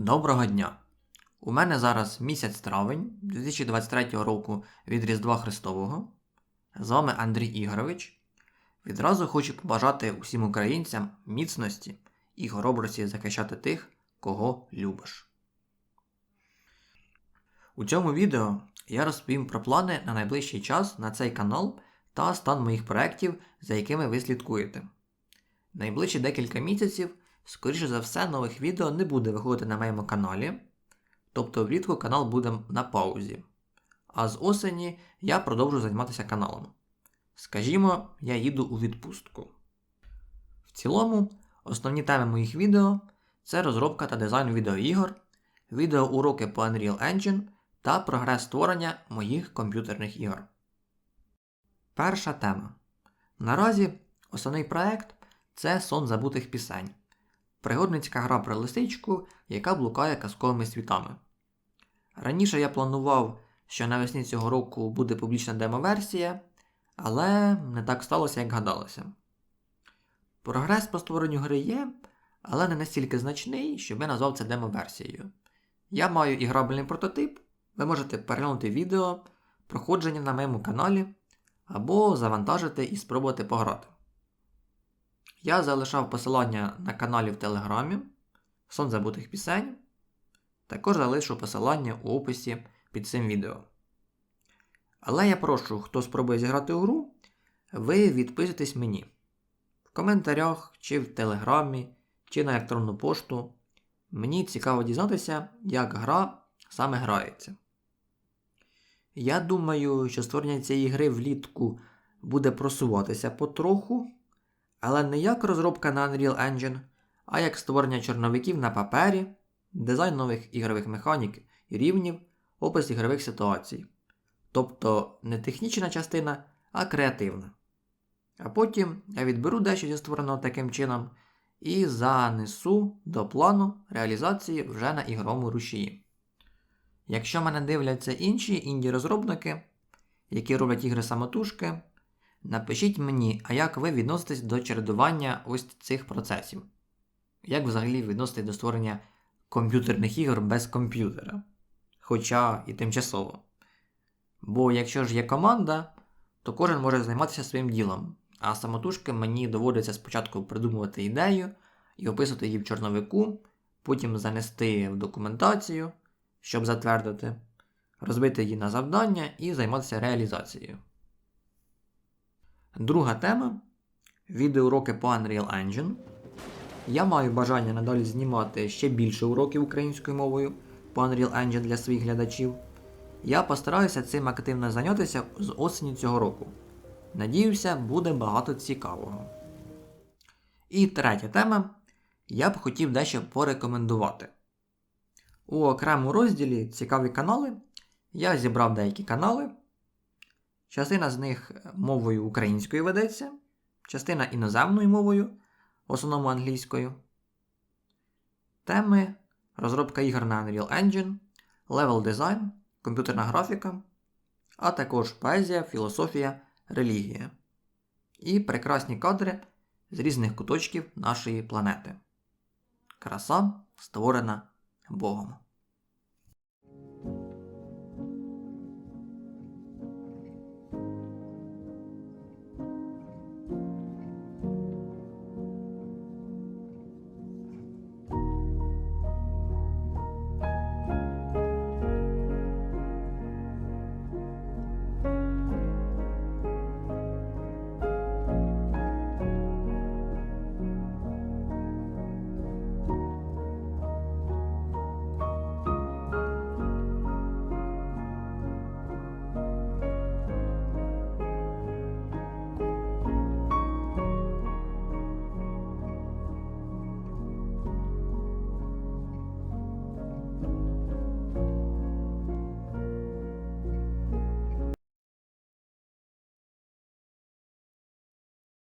Доброго дня! У мене зараз місяць травень 2023 року від Різдва Христового. З вами Андрій Ігорович. Відразу хочу побажати усім українцям міцності і хоробрості захищати тих, кого любиш. У цьому відео я розповім про плани на найближчий час на цей канал та стан моїх проєктів, за якими ви слідкуєте. Найближчі декілька місяців скоріше за все, нових відео не буде виходити на моєму каналі. Тобто влітку канал буде на паузі. А з осені я продовжу займатися каналом. Скажімо, я їду у відпустку. В цілому, основні теми моїх відео це розробка та дизайн відеоігор, відеоуроки по Unreal Engine та прогрес створення моїх комп'ютерних ігор. Перша тема. Наразі основний проект це сон забутих пісень. Пригодницька гра про лисичку, яка блукає казковими світами. Раніше я планував, що навесні цього року буде публічна демо-версія, але не так сталося, як гадалося. Прогрес по створенню гри є, але не настільки значний, щоб я назвав це демо-версією. Я маю іграбельний прототип, ви можете переглянути відео, проходження на моєму каналі, або завантажити і спробувати пограти. Я залишав посилання на каналі в Телеграмі, Сон забутих пісень. Також залишу посилання у описі під цим відео. Але я прошу, хто спробує зіграти у гру, ви відписуйтесь мені в коментарях, чи в Телеграмі, чи на електронну пошту. Мені цікаво дізнатися, як гра саме грається. Я думаю, що створення цієї гри влітку буде просуватися потроху. Але не як розробка на Unreal Engine, а як створення чорновиків на папері, дизайн нових ігрових механік і рівнів, опис ігрових ситуацій. Тобто не технічна частина, а креативна. А потім я відберу дещо зі створеного таким чином і занесу до плану реалізації вже на ігровому рушії. Якщо мене дивляться інші інді-розробники, які роблять ігри самотужки, Напишіть мені, а як ви відноситесь до чередування ось цих процесів? Як взагалі відноситесь до створення комп'ютерних ігор без комп'ютера? Хоча і тимчасово. Бо якщо ж є команда, то кожен може займатися своїм ділом, а самотужки мені доводиться спочатку придумувати ідею і описувати її в чорновику, потім занести в документацію, щоб затвердити, розбити її на завдання і займатися реалізацією. Друга тема відеоуроки по Unreal Engine. Я маю бажання надалі знімати ще більше уроків українською мовою по Unreal Engine для своїх глядачів. Я постараюся цим активно зайнятися з осені цього року. Надіюся, буде багато цікавого. І третя тема. Я б хотів дещо порекомендувати. У окремому розділі Цікаві канали я зібрав деякі канали. Частина з них мовою українською ведеться, частина іноземною мовою, в основному англійською. Теми розробка ігор на Unreal Engine, левел дизайн, комп'ютерна графіка, а також поезія, філософія, релігія. І прекрасні кадри з різних куточків нашої планети. Краса створена Богом.